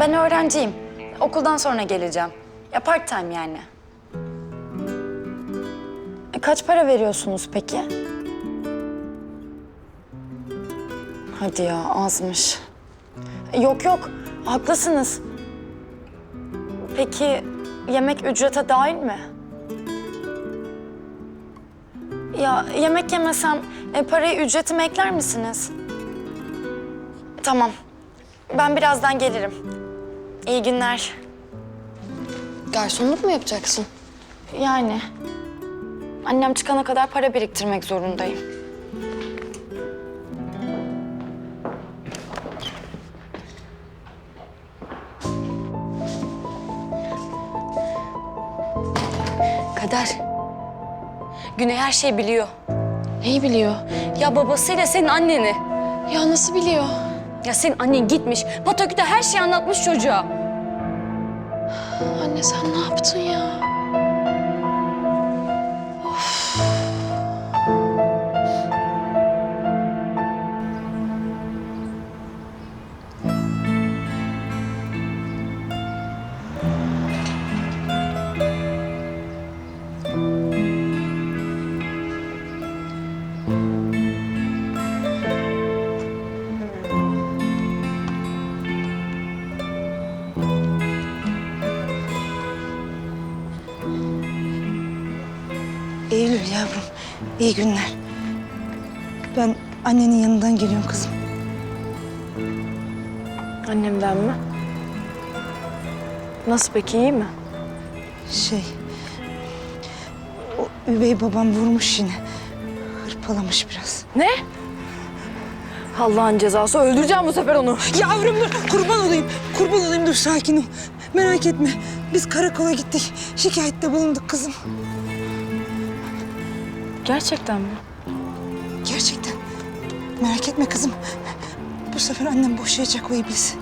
Ben öğrenciyim. Okuldan sonra geleceğim. Ya part time yani. E, kaç para veriyorsunuz peki? Hadi ya azmış. E, Yok yok haklısınız. Peki yemek ücrete dahil mi? Ya yemek yemesem e, parayı ücretime ekler misiniz? Tamam. Ben birazdan gelirim. İyi günler. Garsonluk mu yapacaksın? Yani annem çıkana kadar para biriktirmek zorundayım. Kader. Güney her şeyi biliyor. Neyi biliyor? Ya babasıyla senin anneni. Ya nasıl biliyor? Ya senin annen gitmiş. Pataküte her şeyi anlatmış çocuğa. Anne sen ne yaptın ya? Eylül yavrum, iyi günler. Ben annenin yanından geliyorum kızım. Annemden mi? Nasıl peki iyi mi? Şey, o üvey babam vurmuş yine. Hırpalamış biraz. Ne? Allah'ın cezası öldüreceğim bu sefer onu. Yavrum dur, kurban olayım. Kurban olayım dur sakin ol. Merak etme, biz karakola gittik. Şikayette bulunduk kızım. Gerçekten mi? Gerçekten. Merak etme kızım. Bu sefer annem boşayacak o iblisi.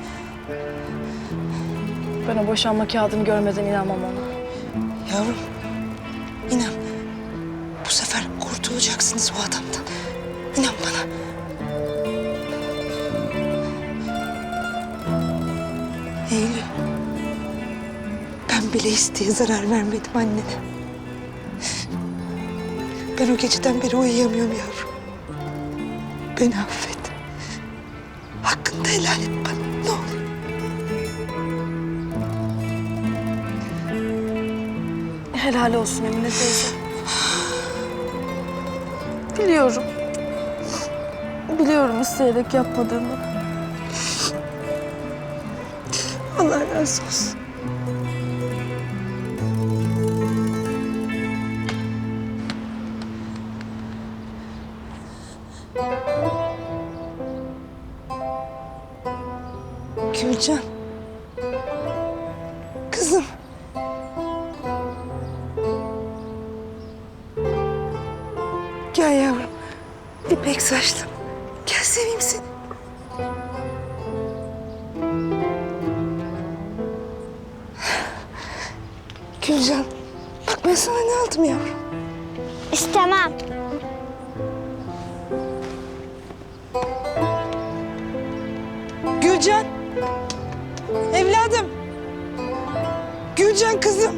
Ben o boşanma kağıdını görmeden inanmam ona. Yavrum, inan. Bu sefer kurtulacaksınız o adamdan. İnan bana. Eylül. Ben bile isteye zarar vermedim annene. Ben o geceden beri uyuyamıyorum yavrum. Beni affet. Hakkını da helal et bana ne olur. Helal olsun Emine teyze. Biliyorum. Biliyorum isteyerek yapmadığını. Allah razı olsun. Gülcan. Kızım. Gel yavrum. İpek saçlım. Gel seveyim seni. Gülcan. Bak ben sana ne aldım yavrum. İstemem. Gülcan. Evladım. Gülcan kızım.